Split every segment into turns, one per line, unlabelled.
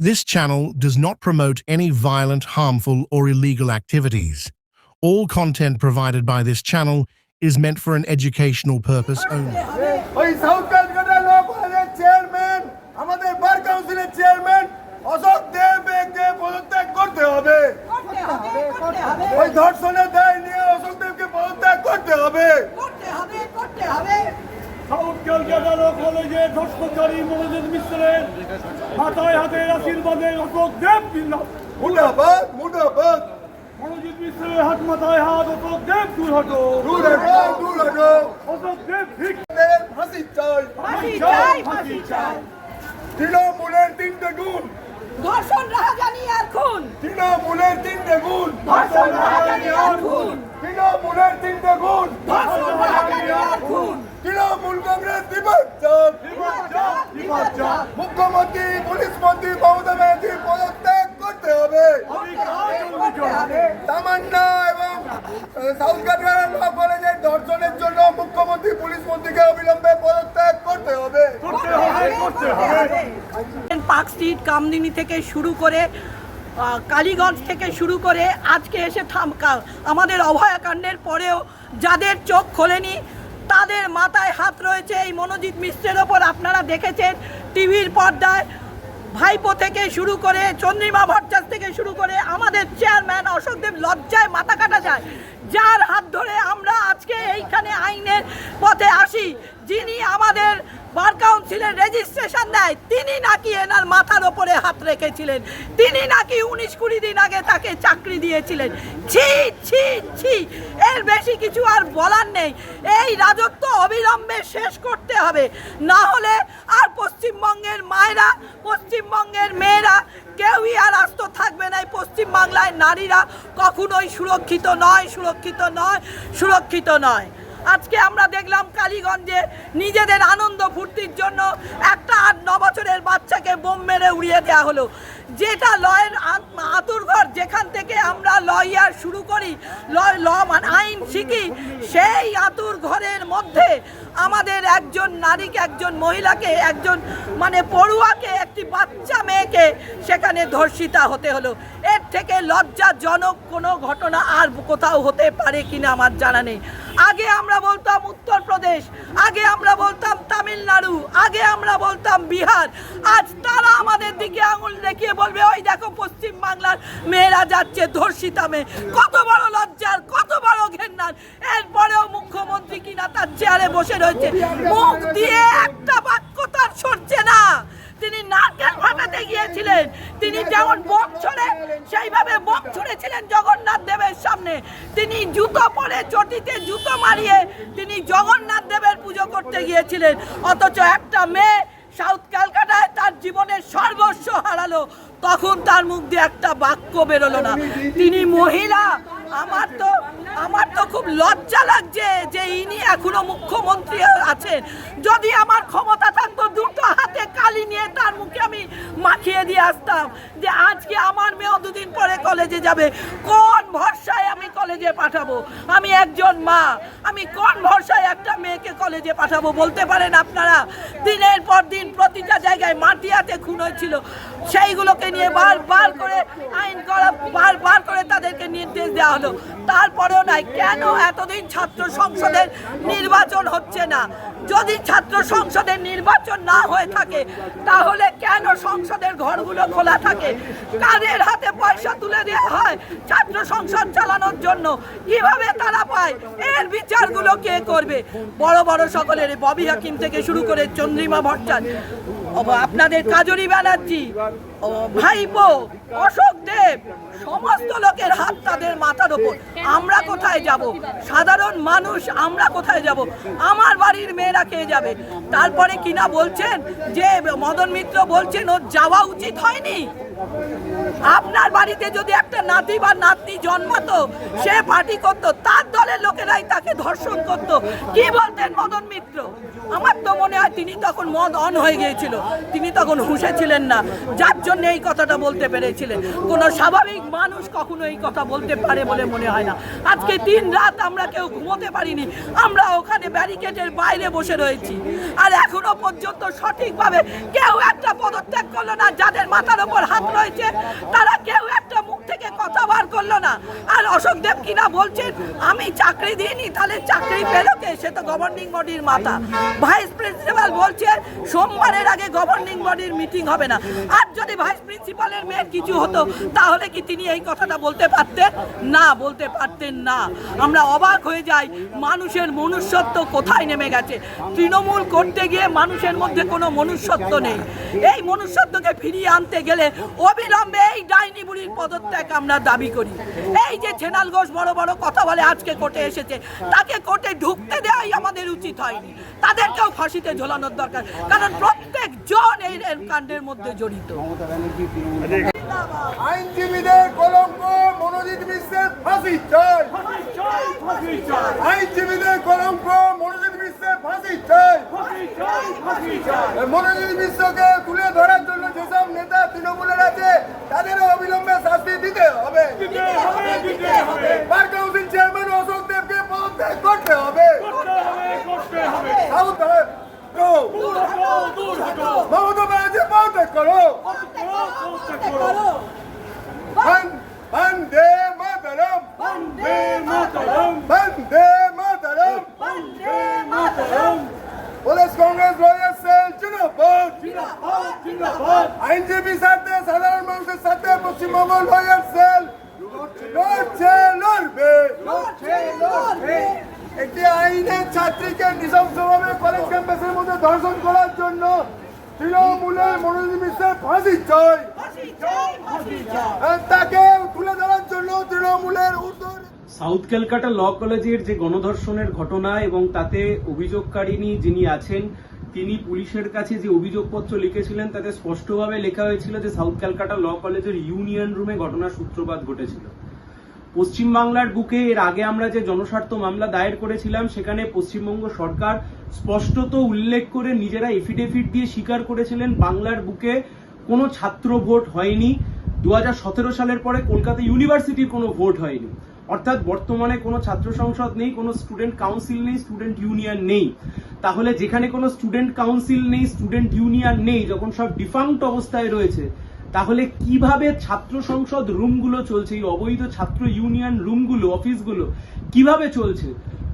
This channel does not promote any violent, harmful, or illegal activities. All content provided by this channel is meant for an educational purpose only.
ওই south Calcutta ল কলেজের chairman আমাদের বার কাউন্সিলের chairman Ashok দেবকে পদত্যাগ করতে হবে
করতে হবে করতে হবে
ওই ধর্ষণের দায় নিয়ে অশোক দেবকে পদত্যাগ করতে হবে
করতে হবে করতে হবে
সাউথ ক্যালকাটা ল কলেজে ধর্ষণকারী মনোজিৎ মিশ্রের মাথায় হাতের আশীর্বাদে অশোক দেব
মুর্দাবাদ
মনোজিৎ মিশ্রের হাত মাথায় হাত অশোক দেব দূর হটো
দূর হটো দূর হটো
অশোক দেব ঠিক
আমাদের ফাঁসি চাই
ফাঁসি চাই ফাঁসি চাই
তৃণমূলের তিনটে গুণ
ধর্ষণ রাহাজানি আর খুন
তৃণমূলের তিনটে গুণ
ধর্ষণ রাহাজানি আর খুন।
তৃণমূলের তিনটে গুণ।
ধর্ষণ রাহাজানি আর খুন।
তৃণমূল কংগ্রেস মুখ্যমন্ত্রী, পুলিশ মন্ত্রী, মমতা ব্যানার্জি পদত্যাগ করতে হবে। তামান্না এবং সাউথ কাটরা ল কলেজের ধর্ষণের জন্য মুখ্যমন্ত্রী, পুলিশ মন্ত্রীকে অবিলম্বে পদত্যাগ করতে হবে।
পার্ক স্ট্রিট, কামদিনী থেকে শুরু করে কালীগঞ্জ থেকে শুরু করে আজকে এসে থাম কা- আমাদের অভয়াকাণ্ডের পরেও যাদের চোখ খোলেনি তাদের মাথায় হাত রয়েছে এই মনোজিৎ মিশ্রের ওপর। আপনারা দেখেছেন টিভির পর্দায় ভাইপো থেকে শুরু করে চন্দ্রিমা ভট্টাচ থেকে শুরু করে আমাদের চেয়ারম্যান অশোকদেব লজ্জায় মাথা কাটা যায়। যার হাত ধরে আমরা আজকে এইখানে আইনের পথে আসি। যিনি আমাদের বার কাউন্সিলের রেজিস্ট্রেশন দেয়। তিনি নাকি এনার মাথার ওপরে হাত রেখেছিলেন। তিনি নাকি উনিশ কুড়ি দিন আগে তাকে চাকরি দিয়েছিলেন। ছি ছি ছি, এর বেশি কিছু আর বলার নেই। এই রাজত্ব অবিলম্বে শেষ করতে হবে। না হলে আর পশ্চিমবঙ্গের মায়েরা, পশ্চিমবঙ্গের মেয়েরা, কেউই আর আস্ত থাকবে না পশ্চিমবাংলায়। নারীরা কখনোই সুরক্ষিত নয় সুরক্ষিত নয় সুরক্ষিত নয়। আজকে আমরা দেখলাম কালীগঞ্জে নিজেদের আনন্দ ফুর্তির জন্য একটা আট, ন বছরের বাচ্চাকে বোম মেরে উড়িয়ে দেওয়া হলো। যেটা লয়ের আতুর ঘর, যেখান থেকে আমরা লয়ার শুরু করি ল মানে আইন শিখি, সেই আতুর ঘরের মধ্যে আমাদের একজন নারীকে, একজন মহিলাকে, একজন মানে পড়ুয়াকে, একটি বাচ্চা মেয়েকে সেখানে ধর্ষিতা হতে হলো। থেকে লজ্জাজনক কোনো ঘটনা আর কোথাও হতে পারে কিনা আমার জানা নেই। আগে আমরা বলতাম উত্তরপ্রদেশ, আগে আমরা বলতাম তামিলনাড়ু, আগে আমরা বলতাম বিহার। আজ তারা আমাদের দিকে আঙুল দেখিয়ে বলবে, ওই দেখো পশ্চিম বাংলার মেয়েরা যাচ্ছে ধর্ষিতা মেয়ে। কত বড় লজ্জার, কত বড় ঘেন্নার। এরপরেও মুখ্যমন্ত্রী কিনা তার চেয়ারে বসে রয়েছে। মুখ দিয়ে একটা বাক্য তার সরছে না। তিনি নারকেল ফাটাতে গিয়েছিলেন। তিনি যেমন বোম ছড়ে, সেইভাবে বোম ছুঁড়েছিলেন জগন্নাথ দেবের সামনে। তিনি জুতো পরে চটিতে জুতো মারিয়ে তিনি জগন্নাথ দেবের পুজো করতে গিয়েছিলেন। অথচ একটা মেয়ে সাউথ ক্যালকাটায় তার জীবনের সর্বস্ব হারালো। তখন তার মুখ দিয়ে একটা বাক্য বেরোলো না। তিনি মহিলা, আমার তো আমার তো খুব লজ্জা লাগছে যে ইনি এখনও মুখ্যমন্ত্রী আছেন। যদি আমার ক্ষমতা থাকতো দুটো নিয়ে তার মুখে আমি মাখিয়ে দিয়ে আসতাম যে আজকে আমার মেয়েও দুদিন পরে কলেজে যাবে। কোন ভরসায় আমি কলেজে পাঠাবো? আমি একজন মা, আমি কোন ভরসায় একটা মেয়েকে কলেজে পাঠাবো বলতে পারেন আপনারা? দিনের পর দিন প্রতিটা জায়গায় মাটিয়াতে খুন হয়েছিল। সেইগুলোকে নিয়ে বারবার করে আইন করা বারবার করে তাদেরকে নির্দেশ দেওয়া হলো। তারপরেও নাই। কেন এতদিন ছাত্র সংসদের নির্বাচন হচ্ছে না? যদি ছাত্র সংসদের নির্বাচন না হয়ে থাকে, তাহলে কেন সংসদের ঘরগুলো খোলা থাকে? কাদের হাতে পয়সা তুলে দেওয়া হয় ছাত্র সংসদ চালানোর জন্য? কীভাবে তারা পায়? এর বিচারগুলো কে করবে? বড় বড় সকলের, ববি হাকিম থেকে শুরু করে চন্দ্রিমা ভট্টাচার্য আপনাদের কাজরি ব্যানার্জি ভাইপো অশোক দেব সমস্ত লোকের হাত তাদের মাথার ওপর আমরা কোথায় যাব? সাধারণ মানুষ, আমরা কোথায় যাব? আমার বাড়ির মেয়েরা খেয়ে যাবে? তারপরে কিনা বলছেন যে মদন মিত্র বলছেন, ওর যাওয়া উচিত হয়নি। আপনার বাড়িতে যদি একটা নাতি বা নাতনি জন্মাতো, সে পার্টি করতো, তার দলের লোকেরাই তাকে ধর্ষণ করতো। কি বলতেন মদন মিত্র? আমার তো মনে হয় তিনি তখন মদ অন হয়ে গিয়েছিল। তিনি তখন হুঁশে ছিলেন না। যার জন্য এই কথাটা বলতে পেরেছিলেন। কোনো স্বাভাবিক মানুষ কখনো এই কথা বলতে পারে বলে মনে হয় না। আজকে দিন রাত আমরা কেউ ঘুমোতে পারিনি। আমরা ওখানে ব্যারিকেডের বাইরে বসে রয়েছি। আর এখনও পর্যন্ত সঠিকভাবে কেউ একটা পদত্যাগ করল না যাদের মাথার ওপর হাত রয়েছে তারা কেউ একটা মুখ থেকে কথা বার করল না। আর অশোক দেব কিনা বলছেন, আমি চাকরি দিইনি, তাহলে চাকরি পেল কে সে তো গভর্নিং বডির মাথা ভাইস প্রিন্সিপাল বলছে, সোমবারের আগে গভর্নিং বডির মিটিং হবে না। আর যদি ভাইস প্রিন্সিপালের মেয়ের কিছু হতো, তাহলে কি তিনি এই কথাটা বলতে পারতেন? না, বলতে পারতেন না। আমরা অবাক হয়ে যাই, মানুষের মনুষ্যত্ব কোথায় নেমে গেছে? তৃণমূল করতে গিয়ে মানুষের মধ্যে কোনো মনুষ্যত্ব নেই। এই মনুষ্যত্বকে ফিরিয়ে আনতে গেলে অবিলম্বে এই ডাইনি বুড়ির পদত্যাগ আমরা দাবি করি। এই যে ছেনাল ঘোষ বড় বড় কথা বলে আজকে কোর্টে এসেছে, তাকে কোর্টে ঢুকতে দেওয়াই আমাদের উচিত হয়নি। তাদেরকেও ফাঁসিতে ঝোলানোর দরকার কারণ প্রত্যেক জন এই কাণ্ডের মধ্যে জড়িত।
আইনজীবীদের কলঙ্ক মনোজিৎ মিশ্রের ফাঁসি চাই
ফাঁসি চাই ফাঁসি চাই
আইনজীবীদের কলঙ্ক মনোজিৎ মিশ্রের ফাঁসি চাই
ফাঁসি চাই ফাঁসি চাই
মনোজিৎ মিশ্রকে তুলে ধরার জন্য যেসব নেতা তৃণমূলের আছে তাদেরও অবিলম্বে শাস্তি দিতে হবে
দিতে হবে দিতে হবে
বার কাউন্সিল চেয়ারম্যান অশোক দেবকে পদত্যাগ করতে হবে
করতে হবে করতে হবে
সাউথ গো
দূর হটো দূর হটো
মমতা ব্যানার্জি পদত্যাগ করো। Bande Mataram.
Bande Mataram.
Bande Mataram.
Bande Mataram.
Police Congress lawyer cell জিন্দাবাদ।
জিন্দাবাদ জিন্দাবাদ।
আইনজীবী স্বার্থে সাধারণ মানুষের সাথে পশ্চিমবঙ্গ লয়ার সেল। লড়ছে লড়বে।
লড়ছে লড়বে
একটি আইনের ছাত্রীকে নৃশংসভাবে কলেজ ক্যাম্পাসের মধ্যে ধর্ষণ করার জন্য তৃণমূলের মনোজিৎ মিশ্রের ফাঁসি চাই। তাকে তুলে ধরার জন্য তৃণমূলের উর্দু
সাউথ ক্যালকাটা ল কলেজের যে গণধর্ষণের ঘটনা এবং তাতে অভিযোগকারিনী যিনি আছেন, তিনি পুলিশের কাছে যে অভিযোগপত্র লিখেছিলেন, তাতে স্পষ্টভাবে লেখা হয়েছিল যে সাউথ ক্যালকাটা ল কলেজের ইউনিয়ন রুমে ঘটনার সূত্রপাত ঘটেছিল। পশ্চিমবাংলার বুকে এর আগে আমরা যে জনস্বার্থ মামলা দায়ের করেছিলাম, সেখানে পশ্চিমবঙ্গ সরকার স্পষ্টত উল্লেখ করে নিজেরা এফিডেভিট দিয়ে স্বীকার করেছিলেন, বাংলার বুকে কোনো ছাত্র ভোট হয়নি। দুহাজার সতেরো সালের পরে কলকাতা ইউনিভার্সিটির কোনো ভোট হয়নি। অর্থাৎ বর্তমানে কোনো ছাত্র সংসদ নেই, কোনো স্টুডেন্ট কাউন্সিল নেই স্টুডেন্ট ইউনিয়ন নেই। তাহলে যেখানে কোনো স্টুডেন্ট কাউন্সিল নেই স্টুডেন্ট ইউনিয়ন নেই, যখন সব ডিফাঙ্কড অবস্থায় রয়েছে তাহলে কীভাবে ছাত্র সংসদ রুমগুলো চলছে? এই অবৈধ ছাত্র ইউনিয়ন রুমগুলো, অফিসগুলো কীভাবে চলছে?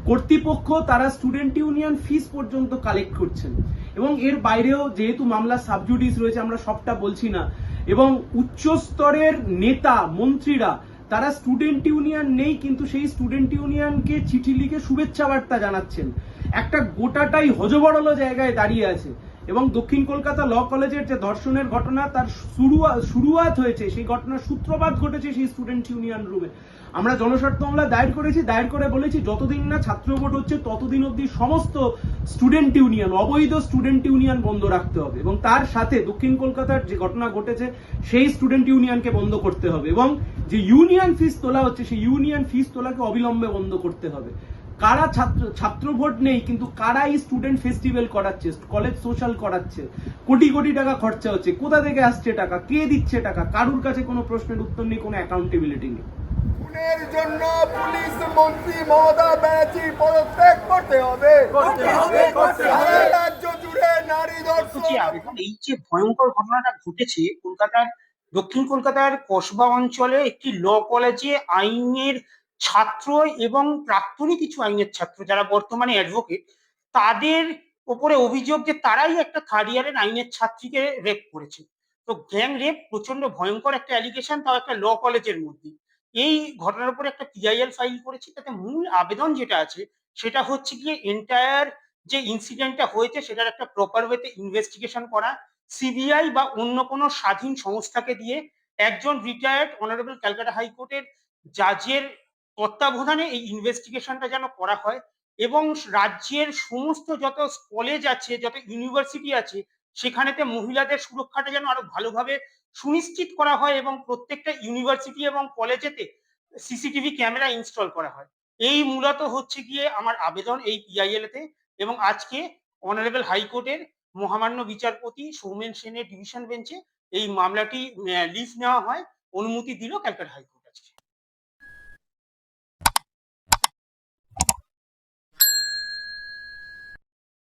কর্তৃপক্ষ, তারা স্টুডেন্ট ইউনিয়ন ফিস পর্যন্ত কালেক্ট করছেন। এবং এর বাইরেও যেহেতু মামলা সাবজুডিস রয়েছে, আমরা সবটা বলছি না। এবং উচ্চ স্তরের নেতা, মন্ত্রীরা, তারা স্টুডেন্ট ইউনিয়ন নেই, কিন্তু সেই স্টুডেন্ট ইউনিয়নকে চিঠি লিখে শুভেচ্ছা বার্তা জানাচ্ছেন। একটা গোটাটাই হজবরল জায়গায় দাঁড়িয়ে আছে। এবং দক্ষিণ কলকাতা ল কলেজের যে ধর্ষণের ঘটনা, তার শুরুয়াত হয়েছে, সেই ঘটনার সূত্রপাত ঘটেছে সেই স্টুডেন্ট ইউনিয়ন রুমে। আমরা জনস্বার্থ মামলা দায়ের করেছি, দায়ের করে বলেছি যতদিন না ছাত্র ভোট হচ্ছে, ততদিন অবধি সমস্ত স্টুডেন্ট ইউনিয়ন, অবৈধ স্টুডেন্ট ইউনিয়ন বন্ধ রাখতে হবে এবং তার সাথে দক্ষিণ কলকাতার যে ঘটনা ঘটেছে, সেই স্টুডেন্ট ইউনিয়নকে বন্ধ করতে হবে এবং যে ইউনিয়ন ফিস তোলা হচ্ছে, সেই ইউনিয়ন ফিস তোলাকে অবিলম্বে বন্ধ করতে হবে। কারা ছাত্র ছাত্র ভোট নেই কিন্তু কারা এই স্টুডেন্ট ফেস্টিভ্যাল করাচ্ছে কলেজ সোশ্যাল করাচ্ছে কোটি কোটি টাকা খরচা হচ্ছে কোথা থেকে আসছে টাকা কে দিচ্ছে টাকা কারুর কাছে কোনো প্রশ্নের উত্তর নেই কোনো অ্যাকাউন্টেবিলিটি নেই
খুনের জন্য পুলিশ মন্ত্রী মমতা ব্যানার্জি পদত্যাগ করতে হবে
করতে হবে, করতে হবে।
রাজ্য জুড়ে নারী
আবেদন এই যে ভয়ঙ্কর ঘটনাটা ঘটেছে কলকাতার দক্ষিণ কলকাতার কসবা অঞ্চলে একটি ল কলেজে আইনের ছাত্র এবং প্রাক্তনী কিছু আইনের ছাত্র যারা বর্তমানে অ্যাডভোকেট তাদের ওপরে অভিযোগ যে তারাই একটা থার্ড ইয়ারের আইনের ছাত্রীকে রেপ করেছে। তো গ্যাং রেপ প্রচণ্ড ভয়ঙ্কর একটা অ্যালিগেশন তাও একটা ল কলেজের মধ্যে। এই ঘটনার উপরে একটা পিআইএল ফাইল করেছে, তাতে মূল আবেদন যেটা আছে, সেটা হচ্ছে গিয়ে এন্টায়ার যে ইনসিডেন্টটা হয়েছে, সেটার একটা প্রপার ওয়েতে ইনভেস্টিগেশন করা সিবিআই বা অন্য কোনো স্বাধীন সংস্থাকে দিয়ে একজন রিটায়ার্ড অনারেবল ক্যালকাটা হাইকোর্টের জাজের তত্ত্বাবধানে এই ইনভেস্টিগেশনটা যেন করা হয় এবং রাজ্যের সমস্ত যত কলেজ আছে, যত ইউনিভার্সিটি আছে, সেখানেতে মহিলাদের সুরক্ষাটা যেন আরও ভালোভাবে সুনিশ্চিত করা হয় এবং প্রত্যেকটা ইউনিভার্সিটি এবং কলেজেতে সিসিটিভি ক্যামেরা ইনস্টল করা হয়। এই মূলত হচ্ছে গিয়ে আমার আবেদন এই পিআইএল তে এবং আজকে অনারেবল হাইকোর্টের মহামান্য বিচারপতি সৌমেন সেনের ডিভিশন বেঞ্চে এই মামলাটি লিজ নেওয়া হয়। অনুমতি দিল ক্যালকাটা হাইকোর্ট